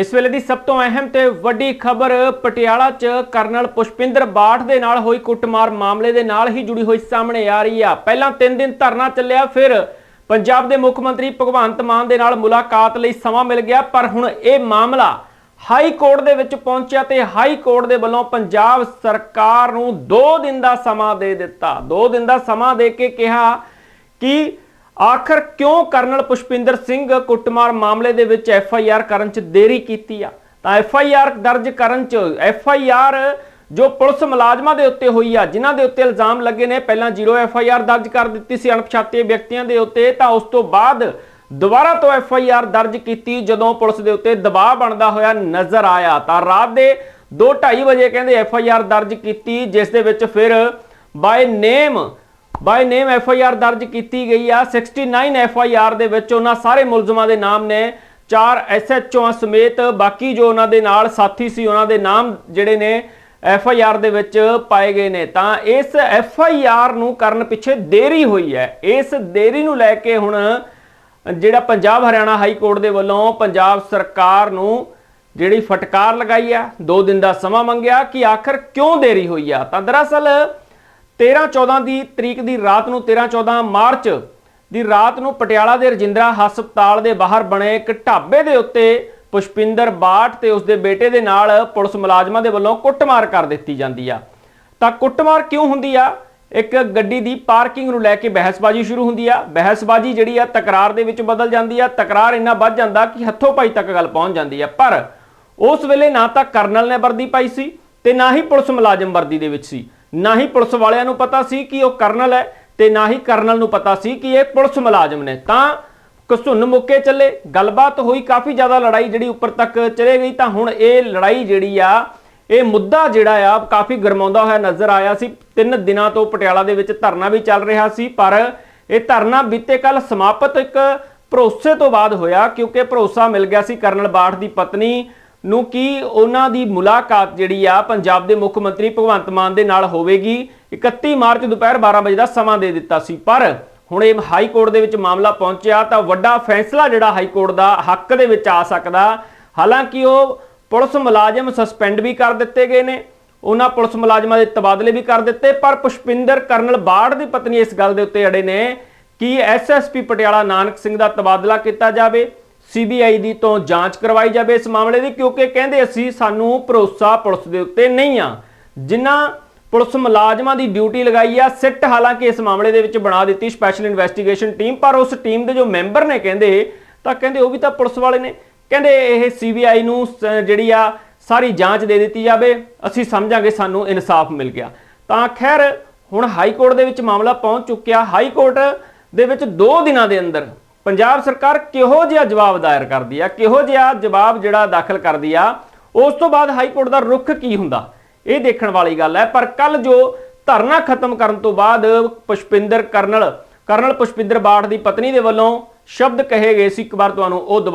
ਇਸ ਵੇਲੇ ਦੀ ਸਭ ਤੋਂ ਅਹਿਮ ਤੇ ਵੱਡੀ ਖਬਰ ਪਟਿਆਲਾ 'ਚ ਕਰਨਲ ਪੁਸ਼ਪਿੰਦਰ ਬਾਠ ਦੇ ਨਾਲ ਹੋਈ ਕੁੱਟਮਾਰ ਮਾਮਲੇ ਦੇ ਨਾਲ ਹੀ ਜੁੜੀ ਹੋਈ ਸਾਹਮਣੇ ਆ ਰਹੀ ਆ। ਪਹਿਲਾਂ 3 ਦਿਨ ਧਰਨਾ ਚੱਲਿਆ, ਫਿਰ ਪੰਜਾਬ ਦੇ ਮੁੱਖ ਮੰਤਰੀ ਭਗਵੰਤ ਮਾਨ ਦੇ ਨਾਲ ਮੁਲਾਕਾਤ ਲਈ ਸਮਾਂ ਮਿਲ ਗਿਆ, ਪਰ ਹੁਣ ਇਹ ਮਾਮਲਾ ਹਾਈ ਕੋਰਟ ਦੇ ਵਿੱਚ ਪਹੁੰਚਿਆ ਤੇ ਹਾਈ ਕੋਰਟ ਦੇ ਵੱਲੋਂ ਪੰਜਾਬ ਸਰਕਾਰ ਨੂੰ 2 ਦਿਨ ਦਾ ਸਮਾਂ ਦੇ ਦਿੱਤਾ। 2 ਦਿਨ ਦਾ ਸਮਾਂ ਦੇ ਕੇ ਕਿਹਾ ਕਿ ਆਖਰ ਕਿਉਂ ਕਰਨਲ ਪੁਸ਼ਪਿੰਦਰ ਸਿੰਘ ਕੁੱਟਮਾਰ ਮਾਮਲੇ ਦੇ ਵਿੱਚ ਐਫ ਆਈ ਆਰ ਕਰਨ 'ਚ ਦੇਰੀ ਕੀਤੀ ਆ? ਤਾਂ ਐਫ ਆਈ ਆਰ ਦਰਜ ਕਰਨ 'ਚ ਐਫ ਆਈ ਆਰ ਜੋ ਪੁਲਿਸ ਮੁਲਾਜ਼ਮਾਂ ਦੇ ਉੱਤੇ ਹੋਈ ਆ, ਜਿਨ੍ਹਾਂ ਦੇ ਉੱਤੇ ਇਲਜ਼ਾਮ ਲੱਗੇ ਨੇ, ਪਹਿਲਾਂ ਜ਼ੀਰੋ ਐਫ ਆਈ ਆਰ ਦਰਜ ਕਰ ਦਿੱਤੀ ਸੀ ਅਣਪਛਾਤੇ ਵਿਅਕਤੀਆਂ ਦੇ ਉੱਤੇ, ਤਾਂ ਉਸ ਤੋਂ ਬਾਅਦ ਦੁਬਾਰਾ ਤੋਂ ਐਫ ਆਈ ਆਰ ਦਰਜ ਕੀਤੀ ਜਦੋਂ ਪੁਲਿਸ ਦੇ ਉੱਤੇ ਦਬਾਅ ਬਣਦਾ ਹੋਇਆ ਨਜ਼ਰ ਆਇਆ। ਤਾਂ ਰਾਤ ਦੇ 2:30 ਵਜੇ ਕਹਿੰਦੇ ਐਫ ਆਈ ਆਰ ਦਰਜ ਕੀਤੀ, ਜਿਸ ਦੇ ਵਿੱਚ ਫਿਰ by name by name F I R ਦਰਜ ਕੀਤੀ ਗਈ ਆ। 69 ਐਫ ਆਈ ਆਰ ਦੇ ਵਿੱਚ ਉਹਨਾਂ ਸਾਰੇ ਮੁਲਜ਼ਮਾਂ ਦੇ ਨਾਮ ਨੇ। ਚਾਰ ਐਸ ਐਚ ਓ ਸਮੇਤ ਬਾਕੀ ਜੋ ਉਹਨਾਂ ਦੇ ਨਾਲ ਸਾਥੀ ਸੀ, ਉਹਨਾਂ ਦੇ ਨਾਮ ਜਿਹੜੇ ਨੇ ਐਫ ਆਈ ਆਰ ਦੇ ਵਿੱਚ ਪਾਏ ਗਏ ਨੇ। ਤਾਂ ਇਸ ਐਫ ਆਈ ਆਰ ਨੂੰ ਕਰਨ ਪਿੱਛੇ ਦੇਰੀ ਹੋਈ ਹੈ। ਇਸ ਦੇਰੀ ਨੂੰ ਲੈ ਕੇ ਹੁਣ ਜਿਹੜਾ ਪੰਜਾਬ ਹਰਿਆਣਾ ਹਾਈ ਕੋਰਟ ਦੇ ਵੱਲੋਂ ਪੰਜਾਬ ਸਰਕਾਰ ਨੂੰ ਜਿਹੜੀ ਫਟਕਾਰ ਲਗਾਈ ਆ 2 ਦਿਨ ਦਾ ਸਮਾਂ ਮੰਗਿਆ ਕਿ ਆਖਰ ਕਿਉਂ ਦੇਰੀ ਹੋਈ ਆ? ਤਾਂ ਦਰਅਸਲ 13 14 ਦੀ ਤਰੀਕ ਦੀ ਰਾਤ ਨੂੰ 13 14 ਮਾਰਚ ਦੀ ਰਾਤ ਨੂੰ ਪਟਿਆਲਾ ਦੇ ਰਜਿੰਦਰਾ ਹਸਪਤਾਲ ਦੇ ਬਾਹਰ ਬਣੇ ਇੱਕ ਢਾਬੇ ਦੇ ਉੱਤੇ ਪੁਸ਼ਪਿੰਦਰ ਬਾਟ ਤੇ ਉਸਦੇ ਬੇਟੇ ਦੇ ਨਾਲ ਪੁਲਿਸ ਮੁਲਾਜ਼ਮਾਂ ਦੇ ਵੱਲੋਂ ਕੁੱਟਮਾਰ ਕਰ ਦਿੱਤੀ ਜਾਂਦੀ ਆ। ਤਾਂ ਕੁੱਟਮਾਰ ਕਿਉਂ ਹੁੰਦੀ ਆ? ਇੱਕ ਗੱਡੀ ਦੀ ਪਾਰਕਿੰਗ ਨੂੰ ਲੈ ਕੇ ਬਹਿਸਬਾਜ਼ੀ ਸ਼ੁਰੂ ਹੁੰਦੀ ਆ। ਬਹਿਸਬਾਜ਼ੀ ਜਿਹੜੀ ਆ, ਤਕਰਾਰ ਦੇ ਵਿੱਚ ਬਦਲ ਜਾਂਦੀ ਆ। ਤਕਰਾਰ ਇੰਨਾ ਵੱਧ ਜਾਂਦਾ ਕਿ ਹੱਥੋਂ ਪਾਈ ਤੱਕ ਗੱਲ ਪਹੁੰਚ ਜਾਂਦੀ ਆ। ਪਰ ਉਸ ਵੇਲੇ ਨਾ ਤਾਂ ਕਰਨਲ ਨੇ ਵਰਦੀ ਪਾਈ ਸੀ ਤੇ ਨਾ ਹੀ ਪੁਲਿਸ ਮੁਲਾਜ਼ਮ ਵਰਦੀ ਦੇ ਵਿੱਚ ਸੀ। ਨਾ ਹੀ ਪੁਲਿਸ ਵਾਲਿਆਂ ਨੂੰ ਪਤਾ ਸੀ ਕਿ ਉਹ ਕਰਨਲ ਹੈ ਤੇ ਨਾ ਹੀ ਕਰਨਲ ਨੂੰ ਪਤਾ ਸੀ ਕਿ ਇਹ ਪੁਲਿਸ ਮੁਲਾਜ਼ਮ ਨੇ। ਤਾਂ ਕਸੁੰਨ ਮੁੱਕੇ ਚੱਲੇ, ਗੱਲਬਾਤ ਹੋਈ ਕਾਫੀ ਜ਼ਿਆਦਾ ਲੜਾਈ ਜਿਹੜੀ ਉੱਪਰ ਤੱਕ ਚਲੇ ਗਈ, ਤਾਂ ਹੁਣ ਇਹ ਲੜਾਈ ਜਿਹੜੀ ਆ, ਇਹ ਮੁੱਦਾ ਜਿਹੜਾ ਆ, ਕਾਫੀ ਗਰਮਾਉਂਦਾ ਹੋਇਆ ਨਜ਼ਰ ਆਇਆ ਸੀ। ਤਿੰਨ ਦਿਨਾਂ ਤੋਂ ਪਟਿਆਲਾ ਦੇ ਵਿੱਚ ਧਰਨਾ ਵੀ ਚੱਲ ਰਿਹਾ ਸੀ, ਪਰ ਇਹ ਧਰਨਾ ਬੀਤੇ ਕੱਲ ਸਮਾਪਤ ਇੱਕ ਭਰੋਸੇ ਤੋਂ ਬਾਅਦ ਹੋਇਆ, ਕਿਉਂਕਿ ਭਰੋਸਾ ਮਿਲ ਗਿਆ ਸੀ ਕਰਨਲ ਬਾਠ ਦੀ ਪਤਨੀ ਨੂੰ ਕਿ ਉਹਨਾਂ ਦੀ ਮੁਲਾਕਾਤ ਜਿਹੜੀ ਆ ਪੰਜਾਬ ਦੇ ਮੁੱਖ ਮੰਤਰੀ ਭਗਵੰਤ ਮਾਨ ਦੇ ਨਾਲ ਹੋਵੇਗੀ? 31 ਮਾਰਚ ਦੁਪਹਿਰ 12 ਵਜੇ ਦਾ ਸਮਾਂ ਦੇ ਦਿੱਤਾ ਸੀ। ਪਰ ਹੁਣ ਇਹ ਹਾਈ ਕੋਰਟ ਦੇ ਵਿੱਚ ਮਾਮਲਾ ਪਹੁੰਚਿਆ ਤਾਂ ਵੱਡਾ ਫੈਸਲਾ ਜਿਹੜਾ ਹਾਈ ਕੋਰਟ ਦਾ ਹੱਕ ਦੇ ਵਿੱਚ ਆ ਸਕਦਾ। ਹਾਲਾਂਕਿ ਉਹ ਪੁਲਿਸ ਮੁਲਾਜ਼ਮ ਸਸਪੈਂਡ ਵੀ ਕਰ ਦਿੱਤੇ ਗਏ ਨੇ। ਉਹਨਾਂ ਪੁਲਿਸ ਮੁਲਾਜ਼ਮਾਂ ਦੇ ਤਬਾਦਲੇ ਵੀ ਕਰ ਦਿੱਤੇ। ਪਰ ਪੁਸ਼ਪਿੰਦਰ ਕਰਨਲ ਬਾੜ ਦੀ ਪਤਨੀ ਇਸ ਗੱਲ ਦੇ ਉੱਤੇ ਅੜੇ ਨੇ ਕਿ ਐਸਐਸਪੀ ਪਟਿਆਲਾ ਨਾਨਕ ਸਿੰਘ ਦਾ ਤਬਾਦਲਾ ਕੀਤਾ ਜਾਵੇ। ਸੀਬੀਆਈ ਦੀ ਤੋਂ ਜਾਂਚ ਕਰਵਾਈ ਜਾਵੇ ਇਸ ਮਾਮਲੇ ਦੀ, ਕਿਉਂਕਿ ਕਹਿੰਦੇ ਅਸੀਂ ਸਾਨੂੰ ਭਰੋਸਾ ਪੁਲਿਸ ਦੇ ਉੱਤੇ ਨਹੀਂ ਆ। ਜਿਨ੍ਹਾਂ ਪੁਲਿਸ ਮੁਲਾਜ਼ਮਾਂ ਦੀ ਡਿਊਟੀ ਲਗਾਈ ਆ, ਸਿੱਟ ਹਾਲਾਂਕਿ ਇਸ ਮਾਮਲੇ ਦੇ ਵਿੱਚ ਬਣਾ ਦਿੱਤੀ ਸਪੈਸ਼ਲ ਇਨਵੈਸਟੀਗੇਸ਼ਨ ਟੀਮ, ਪਰ ਉਸ ਟੀਮ ਦੇ ਜੋ ਮੈਂਬਰ ਨੇ ਕਹਿੰਦੇ, ਤਾਂ ਕਹਿੰਦੇ ਉਹ ਵੀ ਤਾਂ ਪੁਲਿਸ ਵਾਲੇ ਨੇ। ਕਹਿੰਦੇ ਇਹ ਸੀਬੀਆਈ ਨੂੰ ਸ- ਜਿਹੜੀ ਆ, ਸਾਰੀ ਜਾਂਚ ਦੇ ਦਿੱਤੀ ਜਾਵੇ, ਅਸੀਂ ਸਮਝਾਂਗੇ, ਸਾਨੂੰ ਇਨਸਾਫ ਮਿਲ ਗਿਆ। ਤਾਂ ਖੈਰ ਹੁਣ ਹਾਈ ਕੋਰਟ ਦੇ ਵਿੱਚ ਮਾਮਲਾ ਪਹੁੰਚ ਚੁੱਕਿਆ। ਹਾਈ ਕੋਰਟ ਦੇ ਵਿੱਚ 2 ਦਿਨਾਂ ਦੇ ਅੰਦਰ ਪੰਜਾਬ ਸਰਕਾਰ ਕਿਹੋ ਜਿਹਾ ਜਵਾਬ ਦਾਇਰ ਕਰਦੀ ਆ? ਕਿਹੋ ਜਿਹਾ ਜਵਾਬ ਜਿਹੜਾ ਦਾਖਲ ਕਰਦੀ ਆ? ਉਸ ਤੋਂ ਬਾਅਦ ਹਾਈ ਕੋਰਟ ਦਾ ਰੁਖ ਕੀ ਹੁੰਦਾ? ਇਹ ਦੇਖਣ ਵਾਲੀ ਗੱਲ ਹੈ। ਪਰ ਕੱਲ ਜੋ ਧਰਨਾ ਖਤਮ ਕਰਨ ਤੋਂ ਬਾਅਦ ਪੁਸ਼ਪਿੰਦਰ ਕਰਨਲ ਕਰਨਲ ਪੁਸ਼ਪਿੰਦਰ ਬਾਠ ਦੀ ਪਤਨੀ ਦੇ ਵੱਲੋਂ ਸ਼ਬਦ ਕਹੇ ਗਏ ਸੀ। ਇੱਕ ਵਾਰ ਤੁਹਾਨੂੰ ਉਹ